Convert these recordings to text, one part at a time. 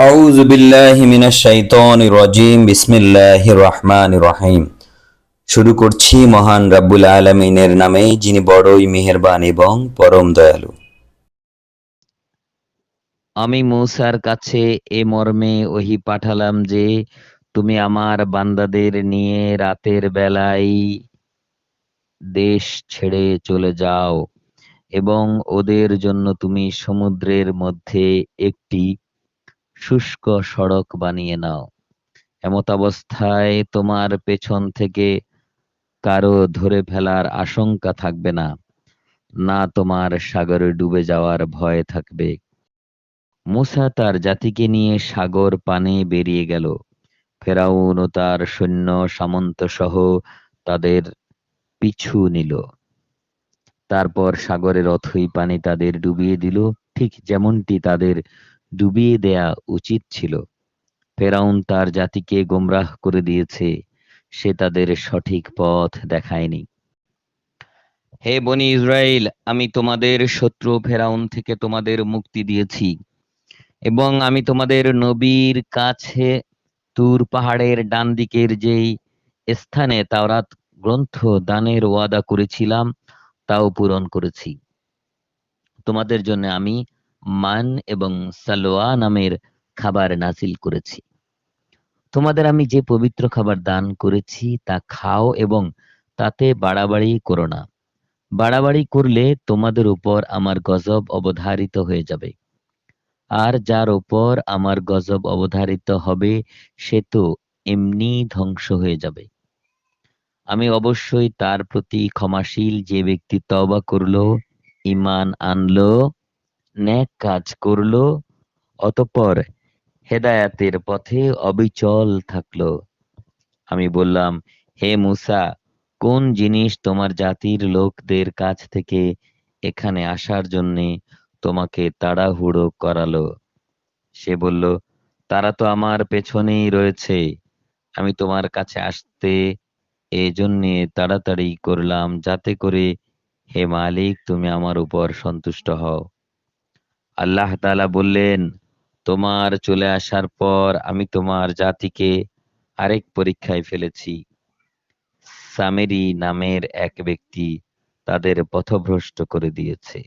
أعوذ بالله من الشيطان الرجيم بسم الله الرحمن الرحيم শুরু করছি মহান রাব্বুল আলমিনের নামে যিনি বড়ই মেহেরবান এবং পরম দয়ালু আমি মূসার কাছে এ মর্মে ওহি পাঠালাম যে তুমি আমার বান্দাদের নিয়ে রাতের বেলায় দেশ ছেড়ে চলে যাও এবং ওদের জন্য তুমি সমুদ্রের মধ্যে একটি শুষ্ক সড়ক বানিয়ে নাও। এমত অবস্থায় তোমার পেছন থেকে কারও ধরে ফেলার আশঙ্কা থাকবে না। না তোমার সাগরে ডুবে যাওয়ার ভয় থাকবে। মুসা তার জাতিকে নিয়ে সাগর পানে বেরিয়ে গেল। ফেরাউন ও তার সৈন্য সামন্ত সহ তাদের পিছু নিল। তারপর সাগরের অথই পানি তাদের ডুবিয়ে দিল। ঠিক যেমনটি তাদের ডুবিয়ে দেয়া উচিত ছিল। ফেরাউন তার জাতিকে গোমরাহ করে দিয়েছে, সে তাদের সঠিক পথ দেখায়নি। হে বনি ইসরায়েল আমি তোমাদের শত্রু ফেরাউন থেকে তোমাদের মুক্তি দিয়েছি এবং আমি তোমাদের নবীর কাছে তুর পাহাড়ের ডান দিকের যেই স্থানে তাওরাত গ্রন্থ দানের ওয়াদা করেছিলাম, তাও পূরণ করেছি। তোমাদের জন্য আমি মান এবং সালোয়া নামের খাবার নাজিল করেছি। তোমাদের আমি যে পবিত্র খাবার দান করেছি তা খাও এবং তাতে বাড়াবাড়ি করো না। বাড়াবাড়ি করলে তোমাদের উপর আমার গজব অবধারিত হয়ে যাবে। আর যার উপর আমার গজব অবধারিত হবে, সে তো এমনি ধ্বংস হয়ে যাবে। আমি অবশ্যই তার প্রতি ক্ষমাশীল যে ব্যক্তি তবা করল ইমান আনলো ন্যাক কাজ করল, অতঃপর হেদায়াতের পথে অবিচল থাকল। আমি বললাম, হে মুসা, কোন জিনিস তোমার জাতির লোকদের কাছ থেকে এখানে আসার জন্যে তোমাকে তাড়াহুড়ো করালো? সে বলল, তারা তো আমার পেছনেই রয়েছে। আমি তোমার কাছে আসতে এজন্যে তাড়াতাড়ি করলাম, যাতে করে হে মালিক, তুমি আমার উপর সন্তুষ্ট হও। আল্লাহ তাআলা বললেন, তোমার চলে আসার পর আমি তোমার জাতিকে আরেক পরীক্ষায় ফেলেছি। সামেরি নামের এক ব্যক্তি তাদের পথভ্রষ্ট করে দিয়েছে।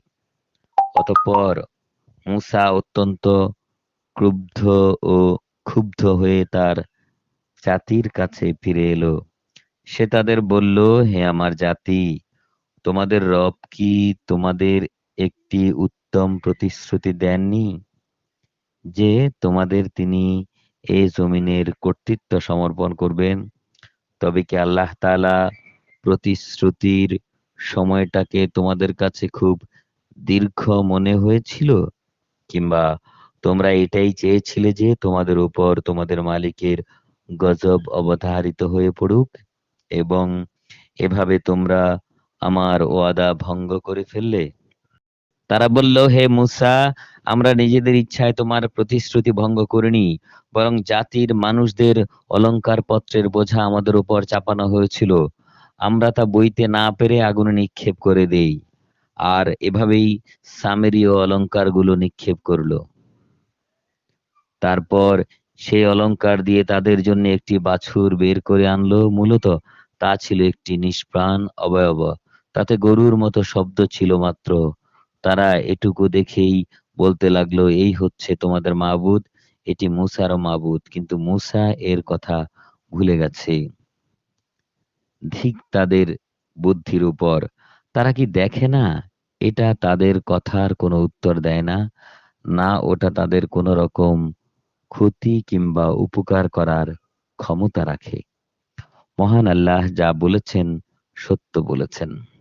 অতঃপর মুসা অত্যন্ত ক্রুব্ধ ও ক্ষুব্ধ হয়ে তার জাতির কাছে ফিরে এলো। সে তাদের বলল, হে আমার জাতি, তোমাদের রব কি তোমাদের একটি উত্তম প্রতিশ্রুতি দেননি যে তোমাদের তিনি এই জমিনের কর্তৃত্ব সমর্পণ করবেন। তবে কি আল্লাহ তালা প্রতিশ্রুতির সময়টাকে তোমাদের কাছে খুব দীর্ঘ মনে হয়েছিল? কিংবা তোমরা এটাই চেয়েছিলে যে তোমাদের উপর তোমাদের মালিকের গজব অবধারিত হয়ে পড়ুক? এবং এভাবে তোমরা আমার ওয়াদা ভঙ্গ করে ফেললে? তারা বলল, হে মুসা, আমরা নিজেদের ইচ্ছায় তোমার প্রতিশ্রুতি ভঙ্গ করিনি, বরং জাতির মানুষদের অলংকার পত্রের বোঝা আমাদের উপর চাপানো হয়েছিল। আমরা তা বইতে না পেরে আগুনে নিক্ষেপ করে দেই। আর এভাবেই সামেরীয় অলংকারগুলো নিক্ষেপ করল। তারপর সেই অলংকার দিয়ে তাদের জন্য একটি বাছুর বের করে আনলো। মূলত তা ছিল একটি নিষ্প্রাণ অবয়ব। তাতে গরুর মতো শব্দ ছিল মাত্র। তারা এটুকু দেখেই বলতে লাগল, এই হচ্ছে তোমাদের মাবুদ, এটি মুসার মাবুদ। কিন্তু মুসা এর কথা ভুলে গেছে। ধিক তাদের বুদ্ধির উপর, তারা কি দেখে না? এটা তাদের কথার কোনো উত্তর দেয় না। না, ওটা তাদের কোনো রকম ক্ষতি কিংবা উপকার করার ক্ষমতা রাখে। মহান আল্লাহ যা বলেছেন, সত্য বলেছেন।